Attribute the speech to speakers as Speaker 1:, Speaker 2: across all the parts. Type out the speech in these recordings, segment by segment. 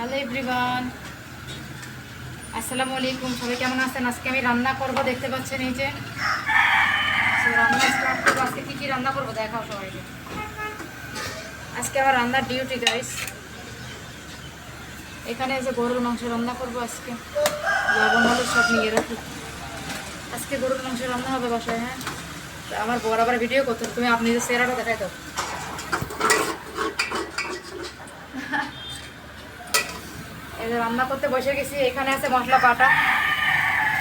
Speaker 1: Hello everyone আসসালামু আলাইকুম সবাই কেমন আছেন? আজকে আমি রান্না করব, দেখতে পাচ্ছেন এই যে। রান্না স্টার্ট করব, আজকে কী কী রান্না করব দেখাও সবাইকে। আজকে আমার রান্নার ডিউটি গাইস এখানে যে গরুর মাংস রান্না করব আজকে। লবণ, হলুদ সব নিয়ে রাখি। আজকে গরুর মাংস রান্না হবে বাসায় হ্যাঁ? আমার বড় আবার ভিডিও করতে। তুমি আপনি যে সেরাটা দেখাই দাও এই যে রান্না করতে বসে গেছি, এখানে আছে মশলা পাটা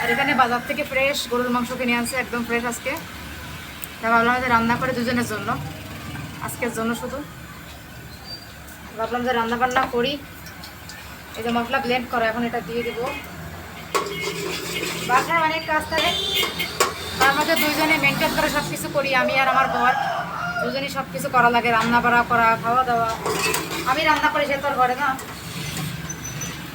Speaker 1: আর এখানে বাজার থেকে ফ্রেশ গরুর মাংস কিনে আনছে, একদম ফ্রেশ আজকে। তা ভাবলাম যে রান্না করে দুজনের জন্য। আজকের জন্য শুধু। ভাবলাম যে রান্না বান্না করি। এই যে মশলা ব্লেন্ড করো, এখন এটা দিয়ে দেবো। বাসায় অনেক কাজ থাকে। তার মধ্যে দুইজনে মেনটেন করে সব কিছু করি, আমি আর আমার বর। দুজনেই সব কিছু করা লাগে রান্না বাড়া করা, খাওয়া দাওয়া। আমি রান্না করি, সে তোর ঘরে না।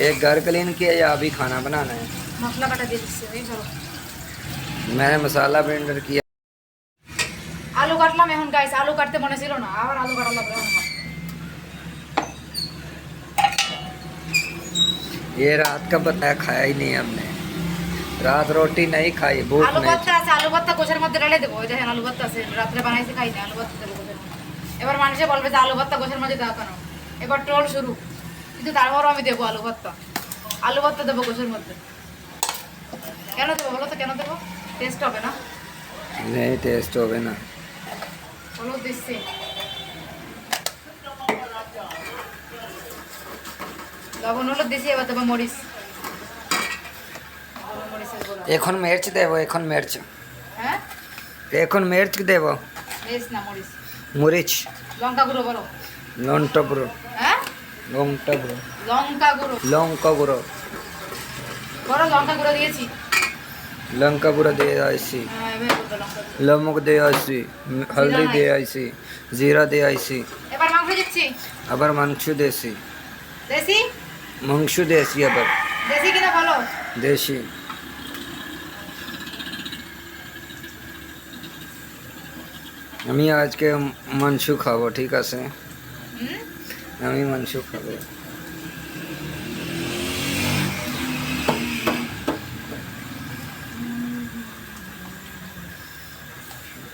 Speaker 2: एक घर क्लीन किया या अभी खाना बनाना है
Speaker 1: মশলা কাটা দিয়ে দিচ্ছে এই চলো
Speaker 2: मैंने मसाला ब्लेंडर किया
Speaker 1: আলু কাটলাম এখন গাইস আলু কাটতে মনে ছিল না আবার আলু কাটা লাগবে এখন আমার।
Speaker 2: ये रात का बताया खाया ही नहीं हमने रात रोटी नहीं खाई भूख
Speaker 1: আলু
Speaker 2: नहीं
Speaker 1: ভর্তা আছে আলু ভর্তা গোছের মধ্যে ঢালে দেবো ওই দেখেন আলু ভর্তা আছে রাত্রে বানাইছে খাই না আলু ভর্তা দেবো গোছের মধ্যে এবার মানুষে বলবে যে আলু ভর্তা গোছের মধ্যে দাও কেন এবার ট্রোল শুরু কিন্তু তারপরও আমি দেবো আলু ভর্তা। আলু ভর্তা দেবো গোসের মধ্যে। কেন দেবো বলো তো কেন দেবো? টেস্ট হবে না?
Speaker 2: টেস্ট হবে না।
Speaker 1: বলো দিচ্ছি। লবণ হলো দিছি এবার দেবো মরিচ।
Speaker 2: এখন মির্চ দেব এখন মির্চ।
Speaker 1: হ্যাঁ?
Speaker 2: এখন মির্চ দেব।
Speaker 1: মরিচ?
Speaker 2: মরিচ।
Speaker 1: লঙ্কা গুঁড়ো বলো।
Speaker 2: লঙ্কা গুঁড়ো।
Speaker 1: হ্যাঁ?
Speaker 2: লঙ্কা গুঁড়ো।
Speaker 1: লঙ্কা গুঁড়ো।
Speaker 2: লঙ্কা গুঁড়ো।
Speaker 1: বড় লঙ্কা গুঁড়ো দিয়েছি।
Speaker 2: লঙ্কা গুঁড়ো দিয়ে
Speaker 1: হ্যাঁ।
Speaker 2: লমক দিয়ে আইসি হলদি দিয়ে আইসি জিরা দিয়ে আইসি
Speaker 1: এবার মাংস দিচ্ছি।
Speaker 2: আবার মাংস দেশি
Speaker 1: দেশি?
Speaker 2: মাংস দেশি আবার।
Speaker 1: দেশি কিনা বলো
Speaker 2: দেশি। আমি আজকে মাংস খাব ঠিক আছে?
Speaker 1: হুম?
Speaker 2: আমি মাংস খাব।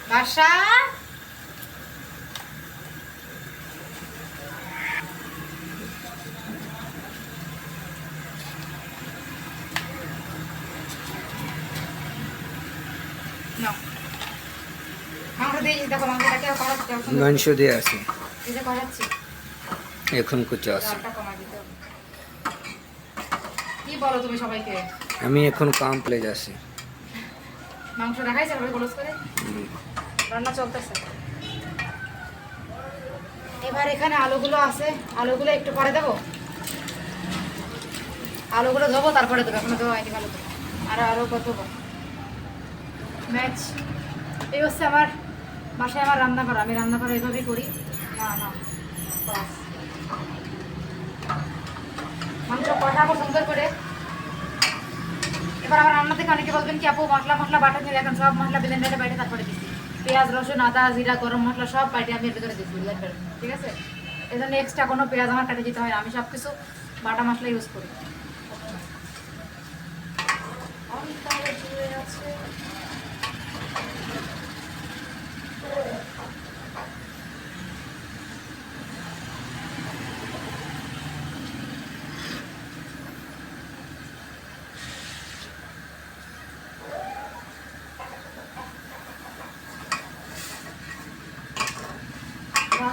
Speaker 1: বাসা? মাংস
Speaker 2: দিয়ে আছে।
Speaker 1: করাচ্ছি।
Speaker 2: এখন কুচো আছে।
Speaker 1: কি বলো তুমি সবাইকে?
Speaker 2: আমি এখন কাম প্লে যাচ্ছি।
Speaker 1: মাংস দেখাইছে সবাই গোলস করে? রান্না চলতেছে। এবার এখানে আলুগুলো আছে। আলুগুলো একটু পরে দেবো। আলুগুলো দেবো তারপরে দেবো। এখন দেবো আইনি আলু আর আরও কত ম্যাচ। এই হচ্ছে আমার বাসায় আমার রান্না করা আমি রান্না করা এভাবেই করি। না না বাস। মাংস কষাবো সুন্দর করে। এবার আমার রান্না থেকে অনেকে বলবেন কি, আপু, মশলা মশলা, বাটা নিয়ে এখন সব মশলা ব্লেন্ডারে বাইরে তারপরে দিচ্ছি। পেঁয়াজ, রসুন, আদা, জিরা, গরম মশলা সব বাইরে আমি এর ভিতরে দিচ্ছি ব্লেন্ডারে ঠিক আছে? এজন্য জন্য এক্সট্রা কোনো পেঁয়াজ আমার কাটে দিতে হয়। আমি সব কিছু বাটা মশলা ইউজ করি।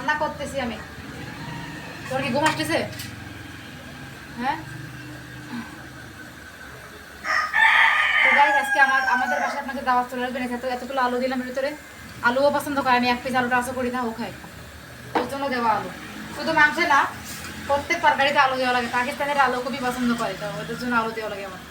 Speaker 1: রান্না করতেছি আমি। তোর কি ঘুম আসতেছে? হ্যাঁ? তো আজকে আমার আমাদের বাসায় আপনাকে দাওয়াত চলে আসবেন এত এতগুলো আলু দিলাম ভিতরে। আলুও পছন্দ করে। আমি এক পিস আলুটা আসো করি, না? ও খাই ওর জন্য দেওয়া আলু। শুধু মাংসে না, প্রত্যেক তরকারিতে আলু দেওয়া লাগে। পাকিস্তানের আলু খুবই পছন্দ করে, তো ওদের জন্য আলু দেওয়া লাগে আমার।